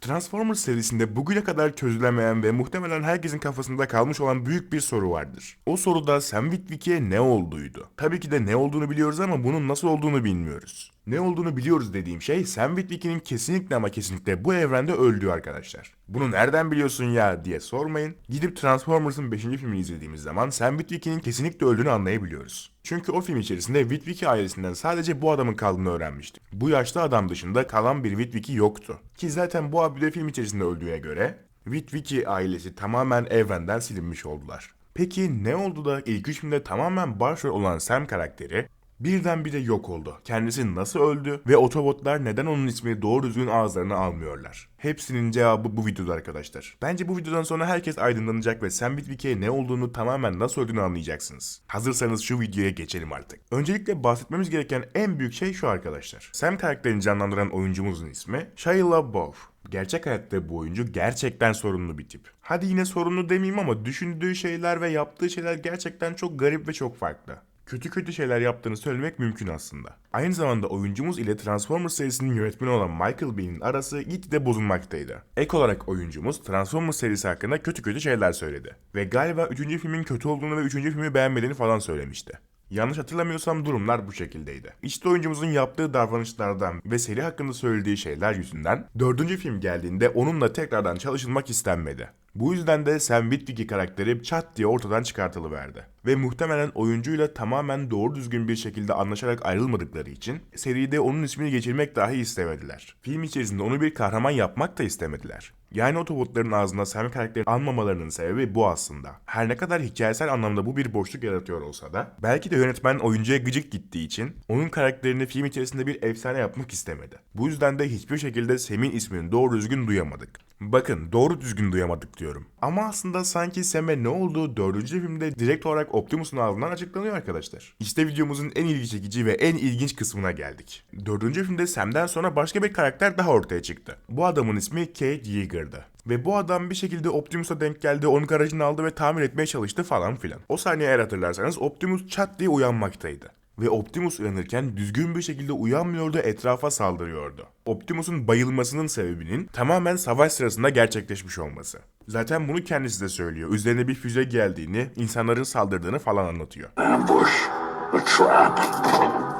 Transformers serisinde bugüne kadar çözülemeyen ve muhtemelen herkesin kafasında kalmış olan büyük bir soru vardır. O soruda Sam Witwick'e ne olduydu? Tabii ki de ne olduğunu biliyoruz ama bunun nasıl olduğunu bilmiyoruz. Ne olduğunu biliyoruz dediğim şey Sam Witwick'in kesinlikle ama kesinlikle bu evrende öldüğü arkadaşlar. Bunu nereden biliyorsun ya diye sormayın. Gidip Transformers'ın 5. filmini izlediğimiz zaman Sam Witwick'in kesinlikle öldüğünü anlayabiliyoruz. Çünkü o film içerisinde Witwicky ailesinden sadece bu adamın kaldığını öğrenmiştik. Bu yaşlı adam dışında kalan bir Witwicky yoktu. Ki zaten bu abi de film içerisinde öldüğüne göre Witwicky ailesi tamamen evrenden silinmiş oldular. Peki ne oldu da ilk üç filmde tamamen başrol olan Sam karakteri birdenbire yok oldu. Kendisi nasıl öldü ve Autobotlar neden onun ismini doğru düzgün ağızlarına almıyorlar? Hepsinin cevabı bu videoda arkadaşlar. Bence bu videodan sonra herkes aydınlanacak ve Sam Witwick'e ne olduğunu tamamen nasıl öldüğünü anlayacaksınız. Hazırsanız şu videoya geçelim artık. Öncelikle bahsetmemiz gereken en büyük şey şu arkadaşlar. Sam karakterini canlandıran oyuncumuzun ismi Shia LaBeouf. Gerçek hayatta bu oyuncu gerçekten sorunlu bir tip. Hadi yine sorunlu demeyeyim ama düşündüğü şeyler ve yaptığı şeyler gerçekten çok garip ve çok farklı kötü kötü şeyler yaptığını söylemek mümkün aslında. Aynı zamanda oyuncumuz ile Transformers serisinin yönetmeni olan Michael Bay'in arası gitgide bozulmaktaydı. Ek olarak oyuncumuz Transformers serisi hakkında kötü kötü şeyler söyledi. Ve galiba 3. filmin kötü olduğunu ve 3. filmi beğenmediğini falan söylemişti. Yanlış hatırlamıyorsam durumlar bu şekildeydi. İşte oyuncumuzun yaptığı davranışlardan ve seri hakkında söylediği şeyler yüzünden dördüncü film geldiğinde onunla tekrardan çalışılmak istenmedi. Bu yüzden de Sam Witwicky karakteri çat diye ortadan çıkartılıverdi. Ve muhtemelen oyuncuyla tamamen doğru düzgün bir şekilde anlaşarak ayrılmadıkları için seride onun ismini geçirmek dahi istemediler. Film içerisinde onu bir kahraman yapmak da istemediler. Yani Autobotların ağzında Sam karakterini anmamalarının sebebi bu aslında. Her ne kadar hikayesel anlamda bu bir boşluk yaratıyor olsa da belki de yönetmen oyuncuya gıcık gittiği için onun karakterini film içerisinde bir efsane yapmak istemedi. Bu yüzden de hiçbir şekilde Sam'in ismini doğru düzgün duyamadık. Bakın doğru düzgün duyamadık diyorum. Ama aslında sanki Sam'e ne olduğu dördüncü filmde direkt olarak Optimus'un ağzından açıklanıyor arkadaşlar. İşte videomuzun en ilgi çekici ve en ilginç kısmına geldik. Dördüncü filmde Sam'den sonra başka bir karakter daha ortaya çıktı. Bu adamın ismi Kate Yeager'dı. Ve bu adam bir şekilde Optimus'a denk geldi, onun garajını aldı ve tamir etmeye çalıştı falan filan. O saniye eğer hatırlarsanız Optimus çat diye uyanmaktaydı. Ve Optimus uyanırken düzgün bir şekilde uyanmıyordu, etrafa saldırıyordu. Optimus'un bayılmasının sebebinin tamamen savaş sırasında gerçekleşmiş olması. Zaten bunu kendisi de söylüyor. Üzerine bir füze geldiğini, insanların saldırdığını falan anlatıyor. Ambush. A trap.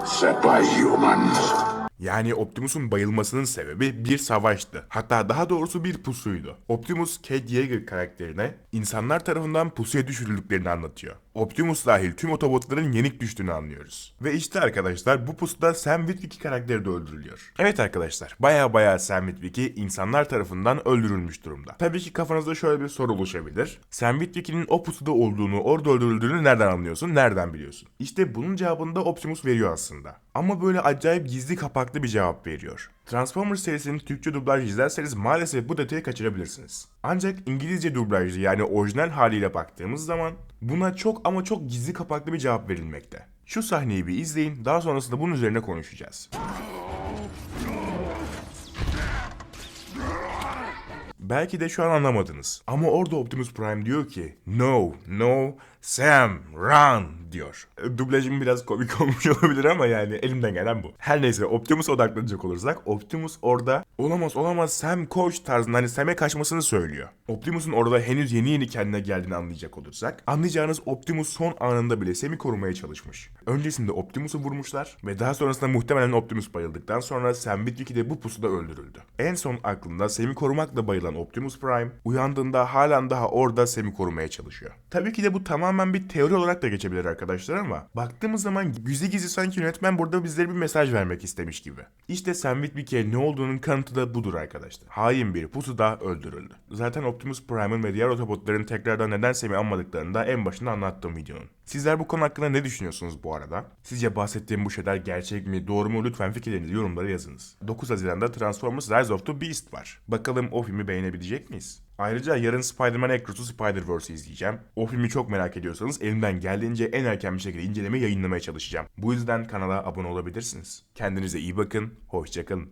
Set by humans. Yani Optimus'un bayılmasının sebebi bir savaştı. Hatta daha doğrusu bir pusuydu. Optimus Kate Yeager karakterine insanlar tarafından pusuya düşürüldüklerini anlatıyor. Optimus dahil tüm Autobotların yenik düştüğünü anlıyoruz. Ve işte arkadaşlar bu pusuda Sam Witwicky karakteri de öldürülüyor. Evet arkadaşlar baya baya Sam Witwicky insanlar tarafından öldürülmüş durumda. Tabii ki kafanızda şöyle bir soru oluşabilir. Sam Witwicky'nin o pusuda olduğunu, orada öldürüldüğünü nereden anlıyorsun, nereden biliyorsun? İşte bunun cevabını da Optimus veriyor aslında. Ama böyle acayip gizli kapaklı bir cevap veriyor. Transformers serisinin Türkçe dublaj izlerseniz maalesef bu detayı kaçırabilirsiniz. Ancak İngilizce dublajı yani orijinal haliyle baktığımız zaman buna çok ama çok gizli kapaklı bir cevap verilmekte. Şu sahneyi bir izleyin, daha sonrasında bunun üzerine konuşacağız. Belki de şu an anlamadınız. Ama orada Optimus Prime diyor ki No, no, Sam, run diyor. E, Dublajım biraz komik olmuş olabilir ama yani elimden gelen bu. Her neyse Optimus'a odaklanacak olursak Optimus orada olamaz olamaz Sam koş tarzında hani Sam'e kaçmasını söylüyor. Optimus'un orada henüz yeni yeni kendine geldiğini anlayacak olursak anlayacağınız Optimus son anında bile Sam'i korumaya çalışmış. Öncesinde Optimus'u vurmuşlar ve daha sonrasında muhtemelen Optimus bayıldıktan sonra Sam Witwicky de bu pusuda öldürüldü. En son aklında Sam'i korumakla bayılan Optimus Prime uyandığında halen daha orada Sam'i korumaya çalışıyor. Tabii ki de bu tamamen bir teori olarak da geçebilir arkadaşlar ama baktığımız zaman gizli gizli sanki yönetmen burada bizlere bir mesaj vermek istemiş gibi. İşte Sam Witwicky'e ne olduğunun kanıtı da budur arkadaşlar. Hain bir pusuda öldürüldü. Zaten Optimus Prime'ın ve diğer Autobotların tekrardan neden Sam'i anmadıklarını da en başında anlattığım videonun. Sizler bu konu hakkında ne düşünüyorsunuz bu arada? Sizce bahsettiğim bu şeyler gerçek mi, doğru mu? Lütfen fikirlerinizi yorumlara yazınız. 9 Haziran'da Transformers Rise of the Beast var. Bakalım o filmi beğenebilecek miyiz? Ayrıca yarın Spider-Man Across the Spider-Verse izleyeceğim. O filmi çok merak ediyorsanız elimden geldiğince en erken bir şekilde inceleme yayınlamaya çalışacağım. Bu yüzden kanala abone olabilirsiniz. Kendinize iyi bakın, hoşçakalın.